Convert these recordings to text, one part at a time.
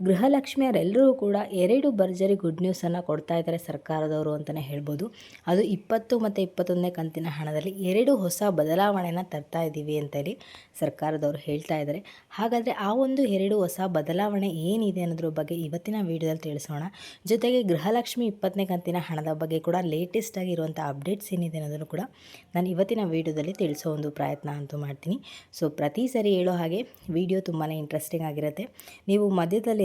ಗೃಹಲಕ್ಷ್ಮಿಯರೆಲ್ಲರೂ ಕೂಡ ಎರಡು ಭರ್ಜರಿ ಗುಡ್ ನ್ಯೂಸನ್ನು ಕೊಡ್ತಾ ಇದ್ದಾರೆ ಸರ್ಕಾರದವರು ಅಂತಲೇ ಹೇಳ್ಬೋದು. ಅದು ಇಪ್ಪತ್ತು ಮತ್ತು ಇಪ್ಪತ್ತೊಂದನೇ ಕಂತಿನ ಹಣದಲ್ಲಿ ಎರಡು ಹೊಸ ಬದಲಾವಣೆನ ತರ್ತಾ ಇದ್ದೀವಿ ಅಂತೇಳಿ ಸರ್ಕಾರದವರು ಹೇಳ್ತಾ ಇದ್ದಾರೆ. ಹಾಗಾದರೆ ಆ ಒಂದು ಎರಡು ಹೊಸ ಬದಲಾವಣೆ ಏನಿದೆ ಅನ್ನೋದ್ರ ಬಗ್ಗೆ ಇವತ್ತಿನ ವೀಡಿಯೋದಲ್ಲಿ ತಿಳಿಸೋಣ. ಜೊತೆಗೆ ಗೃಹಲಕ್ಷ್ಮಿ ಇಪ್ಪತ್ತನೇ ಕಂತಿನ ಹಣದ ಬಗ್ಗೆ ಕೂಡ ಲೇಟೆಸ್ಟ್ ಆಗಿರುವಂಥ ಅಪ್ಡೇಟ್ಸ್ ಏನಿದೆ ಅನ್ನೋದನ್ನು ಕೂಡ ನಾನು ಇವತ್ತಿನ ವಿಡಿಯೋದಲ್ಲಿ ತಿಳಿಸೋ ಒಂದು ಪ್ರಯತ್ನ ಅಂತೂ ಮಾಡ್ತೀನಿ. ಸೊ ಪ್ರತಿ ಸರಿ ಹೇಳೋ ಹಾಗೆ ವಿಡಿಯೋ ತುಂಬಾ ಇಂಟ್ರೆಸ್ಟಿಂಗ್ ಆಗಿರುತ್ತೆ. ನೀವು ಮಧ್ಯದಲ್ಲಿ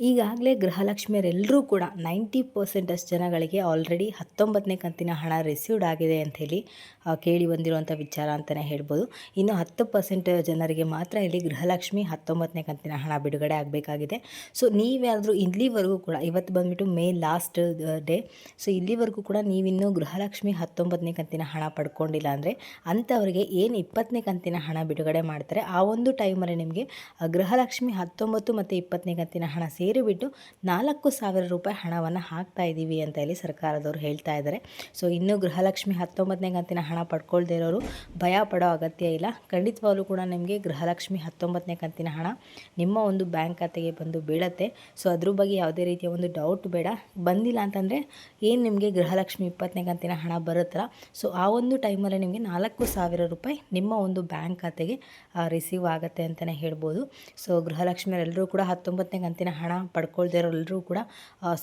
ಈಗಾಗಲೇ ಗೃಹಲಕ್ಷ್ಮಿಯರೆಲ್ಲರೂ ಕೂಡ ನೈಂಟಿ ಪರ್ಸೆಂಟಷ್ಟು ಜನಗಳಿಗೆ ಆಲ್ರೆಡಿ ಹತ್ತೊಂಬತ್ತನೇ ಕಂತಿನ ಹಣ ರಿಸೀವ್ಡ್ ಆಗಿದೆ ಅಂಥೇಳಿ ಕೇಳಿ ಬಂದಿರುವಂಥ ವಿಚಾರ ಅಂತಲೇ ಹೇಳ್ಬೋದು. ಇನ್ನು ಹತ್ತು ಪರ್ಸೆಂಟ್ ಜನರಿಗೆ ಮಾತ್ರ ಇಲ್ಲಿ ಗೃಹಲಕ್ಷ್ಮಿ ಹತ್ತೊಂಬತ್ತನೇ ಕಂತಿನ ಹಣ ಬಿಡುಗಡೆ ಆಗಬೇಕಾಗಿದೆ. ಸೊ ನೀವ್ಯಾದರೂ ಇಲ್ಲಿವರೆಗೂ ಕೂಡ, ಇವತ್ತು ಬಂದುಬಿಟ್ಟು ಮೇ ಲಾಸ್ಟ್ ಡೇ ಸೊ ಇಲ್ಲಿವರೆಗೂ ಕೂಡ ನೀವಿನ್ನೂ ಗೃಹಲಕ್ಷ್ಮಿ ಹತ್ತೊಂಬತ್ತನೇ ಕಂತಿನ ಹಣ ಪಡ್ಕೊಂಡಿಲ್ಲ ಅಂದರೆ ಅಂಥವರಿಗೆ ಏನು ಇಪ್ಪತ್ತನೇ ಕಂತಿನ ಹಣ ಬಿಡುಗಡೆ ಮಾಡ್ತಾರೆ, ಆ ಒಂದು ಟೈಮಲ್ಲಿ ನಿಮಗೆ ಗೃಹಲಕ್ಷ್ಮಿ ಹತ್ತೊಂಬತ್ತು ಮತ್ತು ಇಪ್ಪತ್ತನೇ ಕಂತಿನ ಹಣ ಸೇರಿಬಿಟ್ಟು ನಾಲ್ಕು ಸಾವಿರ ರೂಪಾಯಿ ಹಣವನ್ನು ಹಾಕ್ತಾ ಇದ್ದೀವಿ ಅಂತ ಹೇಳಿ ಸರ್ಕಾರದವರು ಹೇಳ್ತಾ ಇದ್ದಾರೆ. ಸೊ ಇನ್ನೂ ಗೃಹಲಕ್ಷ್ಮಿ ಹತ್ತೊಂಬತ್ತನೇ ಕಂತಿನ ಹಣ ಪಡ್ಕೊಳ್ದೇ ಇರೋರು ಭಯ ಪಡೋ ಅಗತ್ಯ ಇಲ್ಲ. ಖಂಡಿತವಾಗಲೂ ಕೂಡ ನಿಮಗೆ ಗೃಹಲಕ್ಷ್ಮಿ ಹತ್ತೊಂಬತ್ತನೇ ಕಂತಿನ ಹಣ ನಿಮ್ಮ ಒಂದು ಬ್ಯಾಂಕ್ ಖಾತೆಗೆ ಬಂದು ಬೀಳತ್ತೆ. ಸೊ ಅದ್ರ ಬಗ್ಗೆ ಯಾವುದೇ ರೀತಿಯ ಒಂದು ಡೌಟ್ ಬೇಡ. ಬಂದಿಲ್ಲ ಅಂತಂದರೆ ಏನು ನಿಮಗೆ ಗೃಹಲಕ್ಷ್ಮಿ ಇಪ್ಪತ್ತನೇ ಕಂತಿನ ಹಣ ಬರುತ್ತಲ್ಲ ಸೊ ಆ ಒಂದು ಟೈಮಲ್ಲಿ ನಿಮಗೆ ನಾಲ್ಕು ಸಾವಿರ ರೂಪಾಯಿ ನಿಮ್ಮ ಒಂದು ಬ್ಯಾಂಕ್ ಖಾತೆಗೆ ರಿಸೀವ್ ಆಗುತ್ತೆ ಅಂತಲೇ ಹೇಳ್ಬೋದು. ಸೊ ಗೃಹಲಕ್ಷ್ಮಿಯರೆಲ್ಲರೂ ಕೂಡ ಹತ್ತೊಂಬತ್ತನೇ ಕಂತಿನ ಹಣ ಪಡ್ಕೊಳ್ದೇ ಇರೋರೆಲ್ಲರೂ ಕೂಡ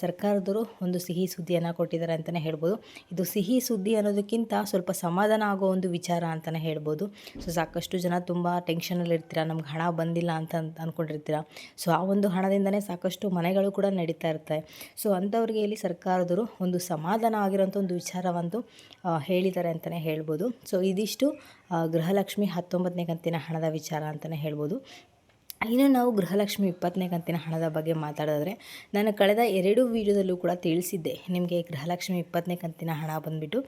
ಸರ್ಕಾರದವರು ಒಂದು ಸಿಹಿ ಸುದ್ದಿಯನ್ನು ಕೊಟ್ಟಿದ್ದಾರೆ ಅಂತಲೇ ಹೇಳ್ಬೋದು. ಇದು ಸಿಹಿ ಸುದ್ದಿ ಅನ್ನೋದಕ್ಕಿಂತ ಸ್ವಲ್ಪ ಸಮಾಧಾನ ಆಗೋ ಒಂದು ವಿಚಾರ ಅಂತಲೇ ಹೇಳ್ಬೋದು. ಸೊ, ಸಾಕಷ್ಟು ಜನ ತುಂಬ ಟೆನ್ಷನಲ್ಲಿ ಇರ್ತೀರ, ನಮ್ಗೆ ಹಣ ಬಂದಿಲ್ಲ ಅಂತ ಅಂದ್ಕೊಂಡಿರ್ತೀರ ಸೊ, ಆ ಒಂದು ಹಣದಿಂದನೇ ಸಾಕಷ್ಟು ಮನೆಗಳು ಕೂಡ ನಡೀತಾ ಇರ್ತವೆ ಸೊ, ಅಂಥವ್ರಿಗೆ ಇಲ್ಲಿ ಸರ್ಕಾರದವರು ಒಂದು ಸಮಾಧಾನ ಆಗಿರೋಂಥ ಒಂದು ವಿಚಾರವಂತೂ ಹೇಳಿದ್ದಾರೆ ಅಂತಲೇ ಹೇಳ್ಬೋದು. ಸೊ, ಇದಿಷ್ಟು ಗೃಹಲಕ್ಷ್ಮಿ ಹತ್ತೊಂಬತ್ತನೇ ಕಂತಿನ ಹಣದ ವಿಚಾರ ಅಂತಲೇ ಹೇಳ್ಬೋದು. ಇನ್ನು ನಾವು ಗೃಹಲಕ್ಷ್ಮಿ ಇಪ್ಪತ್ತನೇ ಕಂತಿನ ಹಣದ ಬಗ್ಗೆ ಮಾತಾಡಿದ್ರೆ ನಾನು ಕಳೆದ ಎರಡು ವೀಡಿಯೋದಲ್ಲೂ ಕೂಡ ತಿಳಿಸಿದ್ದೆ. ನಿಮಗೆ ಗೃಹಲಕ್ಷ್ಮಿ ಇಪ್ಪತ್ತನೇ ಕಂತಿನ ಹಣ ಬಂದುಬಿಟ್ಟು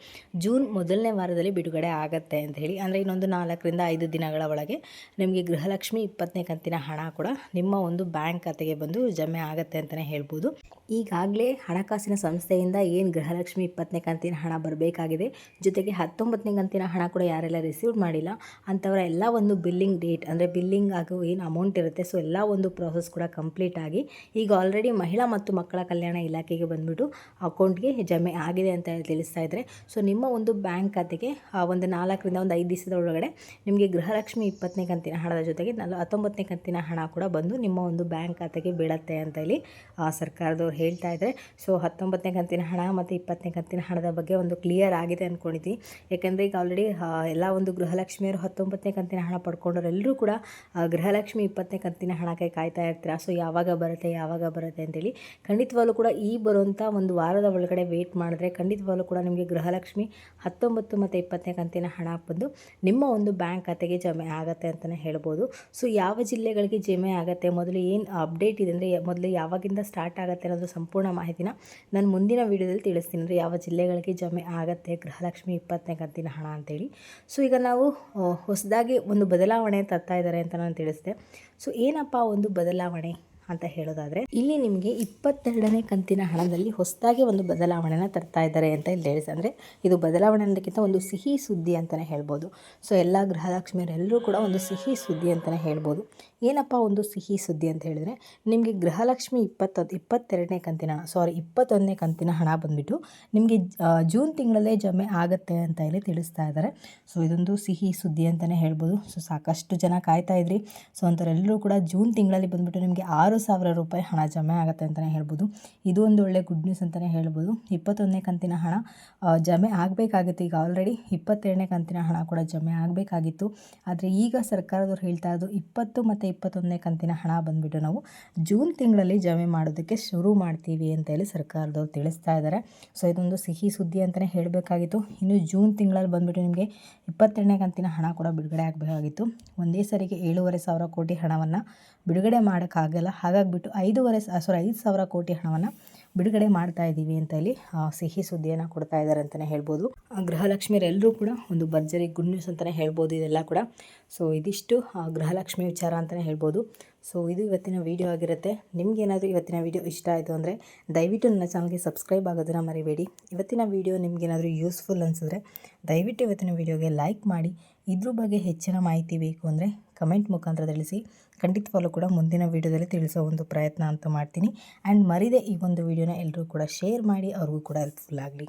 ಜೂನ್ ಮೊದಲನೇ ವಾರದಲ್ಲಿ ಬಿಡುಗಡೆ ಆಗುತ್ತೆ ಅಂತ ಹೇಳಿ, ಅಂದರೆ ಇನ್ನೊಂದು ನಾಲ್ಕರಿಂದ ಐದು ದಿನಗಳ ಒಳಗೆ ನಿಮಗೆ ಗೃಹಲಕ್ಷ್ಮಿ ಇಪ್ಪತ್ತನೇ ಕಂತಿನ ಹಣ ಕೂಡ ನಿಮ್ಮ ಒಂದು ಬ್ಯಾಂಕ್ ಖಾತೆಗೆ ಬಂದು ಜಮೆ ಆಗುತ್ತೆ ಅಂತಲೇ ಹೇಳ್ಬೋದು. ಈಗಾಗಲೇ ಹಣಕಾಸಿನ ಸಂಸ್ಥೆಯಿಂದ ಏನು ಗೃಹಲಕ್ಷ್ಮಿ ಇಪ್ಪತ್ತನೇ ಕಂತಿನ ಹಣ ಬರಬೇಕಾಗಿದೆ, ಜೊತೆಗೆ ಹತ್ತೊಂಬತ್ತನೇ ಕಂತಿನ ಹಣ ಕೂಡ ಯಾರೆಲ್ಲ ರಿಸೀವ್ ಮಾಡಿಲ್ಲ, ಅಂಥವರ ಎಲ್ಲ ಒಂದು ಬಿಲ್ಲಿಂಗ್ ಡೇಟ್, ಅಂದರೆ ಬಿಲ್ಲಿಂಗ್ ಆಗೋ ಏನು ಅಮೌಂಟ್ ಇರುತ್ತೆ. ಸೊ ಎಲ್ಲ ಒಂದು ಪ್ರಾಸೆಸ್ ಕೂಡ ಕಂಪ್ಲೀಟ್ ಆಗಿ ಈಗ ಆಲ್ರೆಡಿ ಮಹಿಳಾ ಮತ್ತು ಮಕ್ಕಳ ಕಲ್ಯಾಣ ಇಲಾಖೆಗೆ ಬಂದುಬಿಟ್ಟು ಅಕೌಂಟ್ಗೆ ಜಮೆ ಆಗಿದೆ ಅಂತ ತಿಳಿಸ್ತಾ ಇದ್ದಾರೆ ಸೊ ನಿಮ್ಮ ಒಂದು ಬ್ಯಾಂಕ್ ಖಾತೆಗೆ ಒಂದು ನಾಲ್ಕರಿಂದ ಒಂದು ಐದು ದಿವಸದ ಒಳಗಡೆ ನಿಮಗೆ ಗೃಹಲಕ್ಷ್ಮಿ ಇಪ್ಪತ್ತನೇ ಕಂತಿನ ಹಣದ ಜೊತೆಗೆ ನಲ, ಹತ್ತೊಂಬತ್ತನೇ ಕಂತಿನ ಹಣ ಕೂಡ ಬಂದು ನಿಮ್ಮ ಒಂದು ಬ್ಯಾಂಕ್ ಖಾತೆಗೆ ಬೀಳತ್ತೆ ಅಂತ ಹೇಳಿ ಸರ್ಕಾರದವ್ರು ಹೇಳ್ತಾ ಇದ್ದಾರೆ ಸೊ ಹತ್ತೊಂಬತ್ತನೇ ಕಂತಿನ ಹಣ ಮತ್ತು ಇಪ್ಪತ್ತನೇ ಕಂತಿನ ಹಣದ ಬಗ್ಗೆ ಒಂದು ಕ್ಲಿಯರ್ ಆಗಿದೆ ಅಂದ್ಕೊಂಡಿದ್ದೀನಿ ಯಾಕೆಂದರೆ ಈಗ ಆಲ್ರೆಡಿ ಎಲ್ಲ ಒಂದು ಗೃಹಲಕ್ಷ್ಮಿಯರು ಹತ್ತೊಂಬತ್ತನೇ ಕಂತಿನ ಹಣ ಪಡ್ಕೊಂಡವರೆಲ್ಲರೂ ಕೂಡ ಗೃಹಲಕ್ಷ್ಮಿ ಇಪ್ಪತ್ತು ಇಪ್ಪತ್ತನೇ ಕಂತಿನ ಹಣಕ್ಕೆ ಕಾಯ್ತಾ ಇರ್ತೀರಾ? ಸೊ ಯಾವಾಗ ಬರುತ್ತೆ ಯಾವಾಗ ಬರುತ್ತೆ ಅಂತೇಳಿ ಖಂಡಿತವಾಗ್ಲೂ ಕೂಡ ಈ ಬರುವಂಥ ಒಂದು ವಾರದ ಒಳಗಡೆ ವೆಯ್ಟ್ ಮಾಡಿದ್ರೆ ಖಂಡಿತವಾಗ್ಲೂ ಕೂಡ ನಿಮಗೆ ಗೃಹಲಕ್ಷ್ಮಿ ಹತ್ತೊಂಬತ್ತು ಮತ್ತು ಇಪ್ಪತ್ತನೇ ಕಂತಿನ ಹಣ ಬಂದು ನಿಮ್ಮ ಒಂದು ಬ್ಯಾಂಕ್ ಖಾತೆಗೆ ಜಮೆ ಆಗುತ್ತೆ ಅಂತಲೇ ಹೇಳ್ಬೋದು. ಸೊ ಯಾವ ಜಿಲ್ಲೆಗಳಿಗೆ ಜಮೆ ಆಗುತ್ತೆ, ಮೊದಲು ಏನು ಅಪ್ಡೇಟ್ ಇದೆ ಅಂದರೆ, ಮೊದಲು ಯಾವಾಗಿಂದ ಸ್ಟಾರ್ಟ್ ಆಗುತ್ತೆ ಅನ್ನೋದು ಸಂಪೂರ್ಣ ಮಾಹಿತಿನ ನಾನು ಮುಂದಿನ ವೀಡಿಯೋದಲ್ಲಿ ತಿಳಿಸ್ತೀನಿ. ಅಂದರೆ, ಯಾವ ಜಿಲ್ಲೆಗಳಿಗೆ ಜಮೆ ಆಗುತ್ತೆ ಗೃಹಲಕ್ಷ್ಮಿ ಇಪ್ಪತ್ತನೇ ಕಂತಿನ ಹಣ ಅಂತೇಳಿ. ಸೊ ಈಗ ನಾವು ಹೊಸದಾಗಿ ಒಂದು ಬದಲಾವಣೆ ತರ್ತಾ ಇದ್ದಾರೆ ಅಂತ ನಾನು ತಿಳಿಸಿದೆ. ಸೊ ಏನಪ್ಪ ಒಂದು ಬದಲಾವಣೆ ಅಂತ ಹೇಳೋದಾದರೆ, ಇಲ್ಲಿ ನಿಮಗೆ ಇಪ್ಪತ್ತೆರಡನೇ ಕಂತಿನ ಹಣದಲ್ಲಿ ಹೊಸದಾಗಿ ಒಂದು ಬದಲಾವಣೆನ ತರ್ತಾ ಇದ್ದಾರೆ ಅಂತ ಇಲ್ಲಿ ಹೇಳಿಸಿ ಇದು ಬದಲಾವಣೆ ಅನ್ನೋದಕ್ಕಿಂತ ಒಂದು ಸಿಹಿ ಸುದ್ದಿ ಅಂತಲೇ ಹೇಳ್ಬೋದು. ಸೊ ಎಲ್ಲ ಗೃಹಲಕ್ಷ್ಮಿಯರೆಲ್ಲರೂ ಕೂಡ ಒಂದು ಸಿಹಿ ಸುದ್ದಿ ಅಂತಲೇ ಹೇಳ್ಬೋದು. ಏನಪ್ಪ ಒಂದು ಸಿಹಿ ಸುದ್ದಿ ಅಂತ ಹೇಳಿದ್ರೆ, ನಿಮಗೆ ಗೃಹಲಕ್ಷ್ಮಿ ಇಪ್ಪತ್ತೊಂದು ಇಪ್ಪತ್ತೆರಡನೇ ಕಂತಿನ ಸಾರಿ ಇಪ್ಪತ್ತೊಂದನೇ ಕಂತಿನ ಹಣ ಬಂದುಬಿಟ್ಟು ನಿಮಗೆ ಜೂನ್ ತಿಂಗಳಲ್ಲೇ ಜಮೆ ಆಗುತ್ತೆ ಅಂತ ಹೇಳಿ ತಿಳಿಸ್ತಾ ಇದ್ದಾರೆ. ಸೊ ಇದೊಂದು ಸಿಹಿ ಸುದ್ದಿ ಅಂತಲೇ ಹೇಳ್ಬೋದು. ಸೊ ಸಾಕಷ್ಟು ಜನ ಕಾಯ್ತಾ ಇದ್ರಿ. ಸೊ ಅಂಥವರೆಲ್ಲರೂ ಕೂಡ ಜೂನ್ ತಿಂಗಳಲ್ಲಿ ಬಂದುಬಿಟ್ಟು ನಿಮಗೆ ಆರು ಸಾವಿರ ರೂಪಾಯಿ ಹಣ ಜಮೆ ಆಗುತ್ತೆ ಅಂತಲೇ ಹೇಳ್ಬೋದು. ಇದು ಒಂದು ಒಳ್ಳೆ ಗುಡ್ ನ್ಯೂಸ್ ಅಂತಲೇ ಹೇಳ್ಬೋದು. ಇಪ್ಪತ್ತೊಂದನೇ ಕಂತಿನ ಹಣ ಜಮೆ ಆಗಬೇಕಾಗಿತ್ತು. ಈಗ ಆಲ್ರೆಡಿ ಇಪ್ಪತ್ತೆರಡನೇ ಕಂತಿನ ಹಣ ಕೂಡ ಜಮೆ ಆಗಬೇಕಾಗಿತ್ತು. ಆದರೆ ಈಗ ಸರ್ಕಾರದವ್ರು ಹೇಳ್ತಾ ಇರೋದು ಇಪ್ಪತ್ತು ಮತ್ತು ಇಪ್ಪತ್ತೊಂದನೇ ಕಂತಿನ ಹಣ ಬಂದುಬಿಟ್ಟು ನಾವು ಜೂನ್ ತಿಂಗಳಲ್ಲಿ ಜಮೆ ಮಾಡೋದಕ್ಕೆ ಶುರು ಮಾಡ್ತೀವಿ ಅಂತ ಹೇಳಿ ಸರ್ಕಾರದವ್ರು ತಿಳಿಸ್ತಾ ಇದ್ದಾರೆ. ಸೊ, ಇದೊಂದು ಸಿಹಿ ಸುದ್ದಿ ಅಂತಲೇ ಹೇಳಬೇಕಾಗಿತ್ತು. ಇನ್ನು ಜೂನ್ ತಿಂಗಳಲ್ಲಿ ಬಂದುಬಿಟ್ಟು ನಿಮಗೆ ಇಪ್ಪತ್ತೆರಡನೇ ಕಂತಿನ ಹಣ ಕೂಡ ಬಿಡುಗಡೆ ಆಗಬೇಕಾಗಿತ್ತು. ಒಂದೇ ಸರಿಗೆ ಏಳುವರೆ ಸಾವಿರ ಕೋಟಿ ಹಣವನ್ನು ಬಿಡುಗಡೆ ಮಾಡೋಕ್ಕಾಗಲ್ಲ. ಹಾಗಾಗಿಬಿಟ್ಟು ಐದೂವರೆ ಸಾರಿ ಐದು ಸಾವಿರ ಕೋಟಿ ಹಣವನ್ನು ಬಿಡುಗಡೆ ಮಾಡ್ತಾ ಇದ್ದೀವಿ ಅಂತ ಇಲ್ಲಿ ಸಿಹಿ ಸುದ್ದಿಯನ್ನು ಕೊಡ್ತಾ ಇದ್ದಾರೆ ಅಂತಲೇ ಹೇಳ್ಬೋದು. ಗೃಹಲಕ್ಷ್ಮಿಯರೆಲ್ಲರೂ ಕೂಡ ಒಂದು ಭರ್ಜರಿ ಗುಡ್ ನ್ಯೂಸ್ ಅಂತಲೇ ಹೇಳ್ಬೋದು ಇದೆಲ್ಲ ಕೂಡ. ಸೊ ಇದಿಷ್ಟು ಗೃಹಲಕ್ಷ್ಮಿ ವಿಚಾರ ಅಂತಲೇ ಹೇಳ್ಬೋದು. ಸೊ ಇದು ಇವತ್ತಿನ ವಿಡಿಯೋ ಆಗಿರುತ್ತೆ. ನಿಮಗೇನಾದರೂ ಇವತ್ತಿನ ವೀಡಿಯೋ ಇಷ್ಟ ಆಯಿತು ಅಂದರೆ, ದಯವಿಟ್ಟು ನನ್ನ ಚಾನಲ್ಗೆ ಸಬ್ಸ್ಕ್ರೈಬ್ ಆಗೋದನ್ನು ಮರಿಬೇಡಿ. ಇವತ್ತಿನ ವಿಡಿಯೋ ನಿಮಗೇನಾದರೂ ಯೂಸ್ಫುಲ್ ಅನಿಸಿದ್ರೆ, ದಯವಿಟ್ಟು ಇವತ್ತಿನ ವಿಡಿಯೋಗೆ ಲೈಕ್ ಮಾಡಿ. ಇದ್ರ ಬಗ್ಗೆ ಹೆಚ್ಚಿನ ಮಾಹಿತಿ ಬೇಕು ಅಂದರೆ ಕಮೆಂಟ್ ಮುಖಾಂತರ ತಿಳಿಸಿ. ಖಂಡಿತವಾಗಲೂ ಕೂಡ ಮುಂದಿನ ವೀಡಿಯೋದಲ್ಲಿ ತಿಳಿಸೋ ಒಂದು ಪ್ರಯತ್ನ ಅಂತ ಮಾಡ್ತೀನಿ. ಆ್ಯಂಡ್ ಮರಿದೆ ಈ ಒಂದು ವಿಡಿಯೋನ ಎಲ್ಲರೂ ಕೂಡ ಶೇರ್ ಮಾಡಿ, ಅವ್ರಿಗೂ ಕೂಡ ಹೆಲ್ಪ್ಫುಲ್ ಆಗಲಿ.